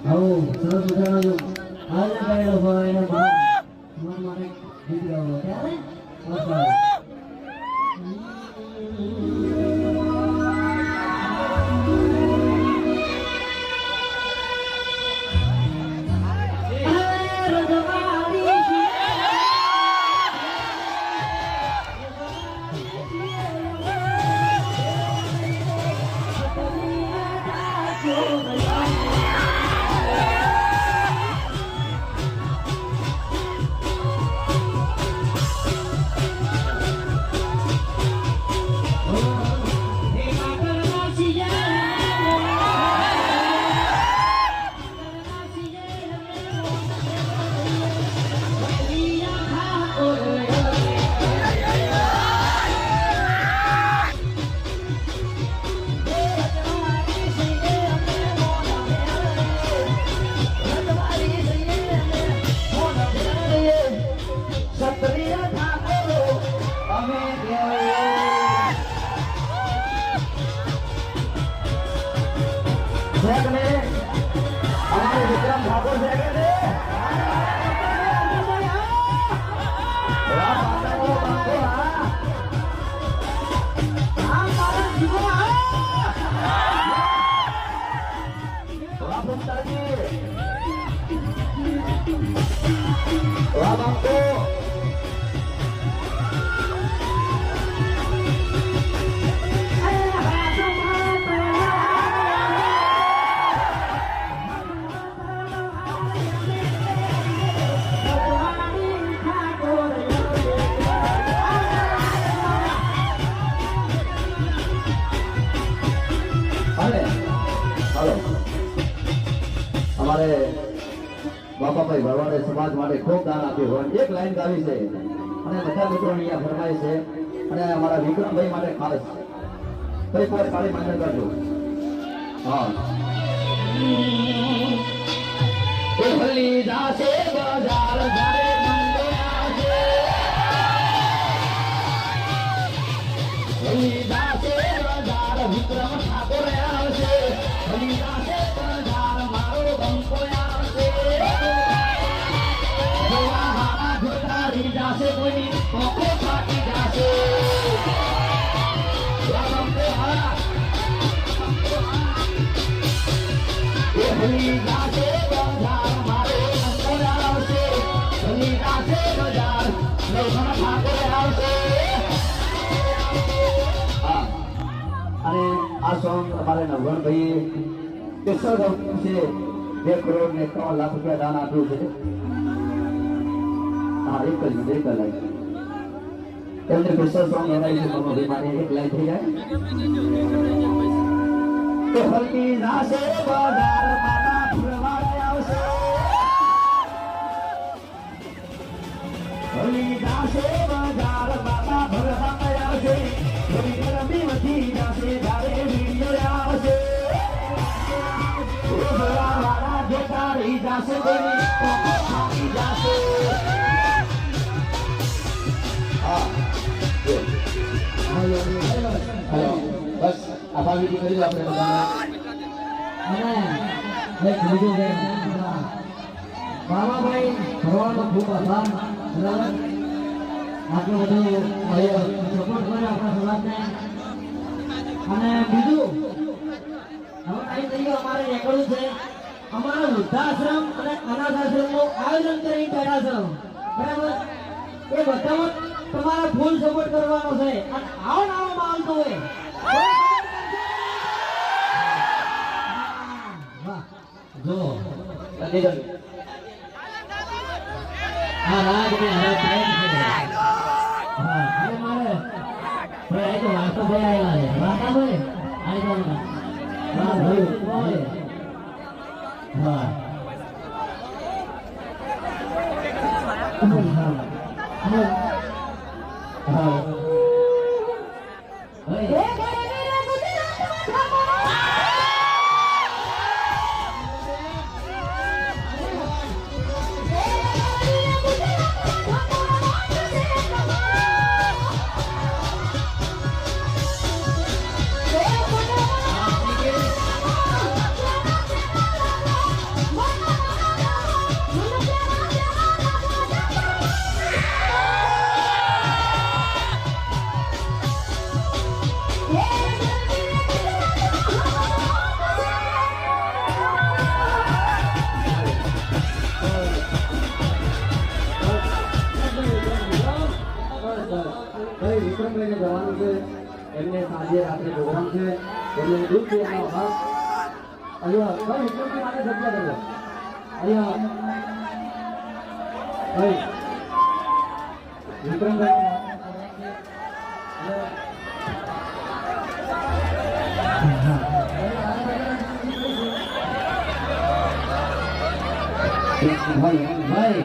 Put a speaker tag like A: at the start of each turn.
A: આવો સરસ મજાનો આજે કરેલો હોય એનો મન ગીત ગાવો ત્યારે અમારે વિક્રમ અમારે બાપાભાઈ ભરવાડે સમાજ માટે ખૂબ દાન આપ્યું હોય. એક લાઈન ગાવી છે. અને બધા મિત્રો અહીંયા ફરમાય છે. અને અમારા વિક્રમભાઈ માટે ખાસ કઈ વાર કાળી માન્ય કરજો. હા. ભલી જાશે બજાર જારે આ સોંગ અમારે નવગણભાઈએ ગાયું છે. બે કરોડ ને ત્રણ લાખ રૂપિયા દાન આપ્યું છે. હા, એક જ એક જ એમને સ્પેશિયલ સોંગ વિશે મનોભાઈ મારે લાઈન થઈ જાય. તો હલકી નાશે બજાર માતા ફૂલવાડે આવશે. હલી જાશે બજાર માતા ભરવાડે આવશે. હલી ગરમી વધી જાશે તારે વીડિયો આવશે. ભરવાડા જોતા રહી જાશે આભાર કરી આપણે
B: અને એક બીજો કે બાબાભાઈ ભરવાનો ખૂબ આભાર, બરાબર? આટલો બધું સપોર્ટ કર્યો આપણા સમાજને. અને બીજું, હવે અમારે વૃદ્ધાશ્રમ અને અનાથ આશ્રમનું આયોજન કરી બેઠા બરાબર? એ બધામાં તમારા ફૂલ સપોર્ટ કરવાનો છે. અને આવો ને આવો માલ તો હોય.
A: નથી જતું.
B: હા રાજ ને હવે પ્રેમ છે હા અરે મારે ભાઈ આ તો વાસ્તો ભાઈ આવેલા છે વાસ્તા ભાઈ આ તો હા ભાઈ ભાઈ હા હા હા ભાઈ
A: જવાનું છે. એમને સાંજે રાત્રે પ્રોગ્રામ છે. એમને દૂધ છે બાપ અહીંયા કઈ ઉપયોગી માટે જગ્યા કરો અહીંયા ભાઈ, વિક્રમભાઈ ભાઈ ભાઈ.